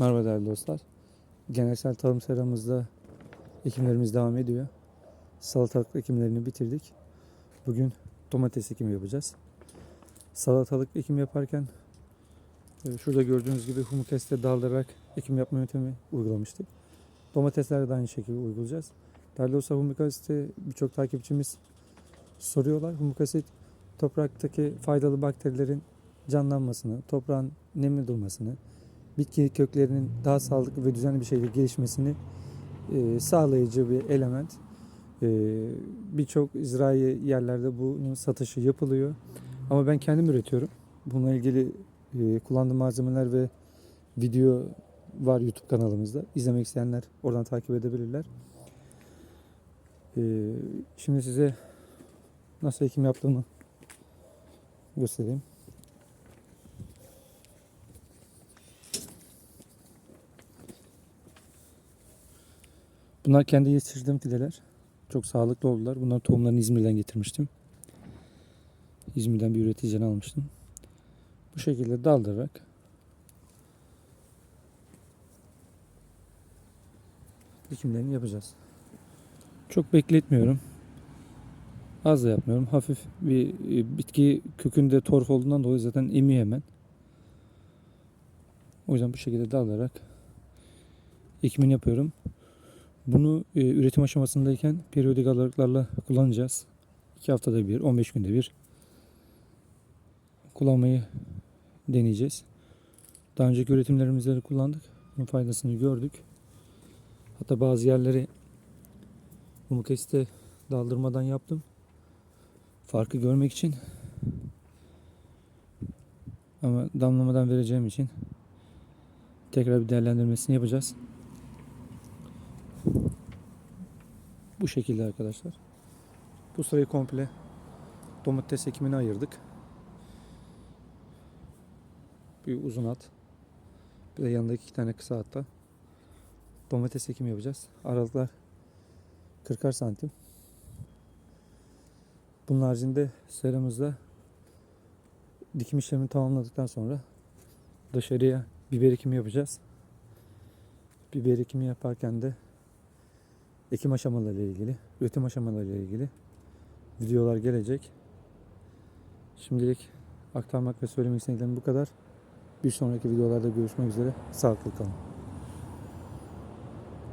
Merhaba değerli dostlar. Geleneksel tarım seramızda ekimlerimiz devam ediyor. Salatalık ekimlerini bitirdik. Bugün domates ekimi yapacağız. Salatalık ekim yaparken e, şurada gördüğünüz gibi humukeste daldırarak ekim yapma yöntemi uygulamıştık. Domateslerde de aynı şekilde uygulayacağız. Değerli dostlar humukeste birçok takipçimiz soruyorlar. Humuk asit topraktaki faydalı bakterilerin canlanmasını, toprağın nemli durmasını, bitki köklerinin daha sağlıklı ve düzenli bir şekilde gelişmesini e, sağlayıcı bir element. E, Birçok zirai yerlerde bunun satışı yapılıyor. Ama ben kendim üretiyorum. Bununla ilgili e, kullandığım malzemeler ve video var YouTube kanalımızda. İzlemek isteyenler oradan takip edebilirler. E, şimdi size nasıl ekim yaptığımı göstereyim. Bunlar kendi yetiştirdiğim fideler. Çok sağlıklı oldular. Bunların tohumlarını İzmir'den getirmiştim. İzmir'den bir üreticiden almıştım. Bu şekilde daldırarak dikimlerini yapacağız. Çok bekletmiyorum. Az da yapmıyorum. Hafif bir e, bitki kökünde torf olduğundan dolayı zaten emiyor hemen. O yüzden bu şekilde dalarak ekimini yapıyorum. Bunu e, üretim aşamasındayken periyodik aralıklarla kullanacağız. 2 haftada bir, 15 günde bir kullanmayı deneyeceğiz. Daha önceki üretimlerimizde de kullandık. Bunun faydasını gördük. Hatta bazı yerleri Umukes'te daldırmadan yaptım. Farkı görmek için. Ama damlamadan vereceğim için tekrar bir değerlendirmesini yapacağız. Bu şekilde arkadaşlar. Bu sırayı komple domates ekimine ayırdık. Bir uzun at. Bir de yanındaki iki tane kısa hatta. Domates ekimi yapacağız. Aralıklar 40'ar santim. Bunun haricinde seramızda dikim işlemini tamamladıktan sonra dışarıya biber ekimi yapacağız. Biber ekimi yaparken de ekim aşamaları ile ilgili, üretim aşamaları ile ilgili videolar gelecek. Şimdilik aktarmak ve söylemek istediklerim bu kadar. Bir sonraki videolarda görüşmek üzere. Sağlıklı kalın.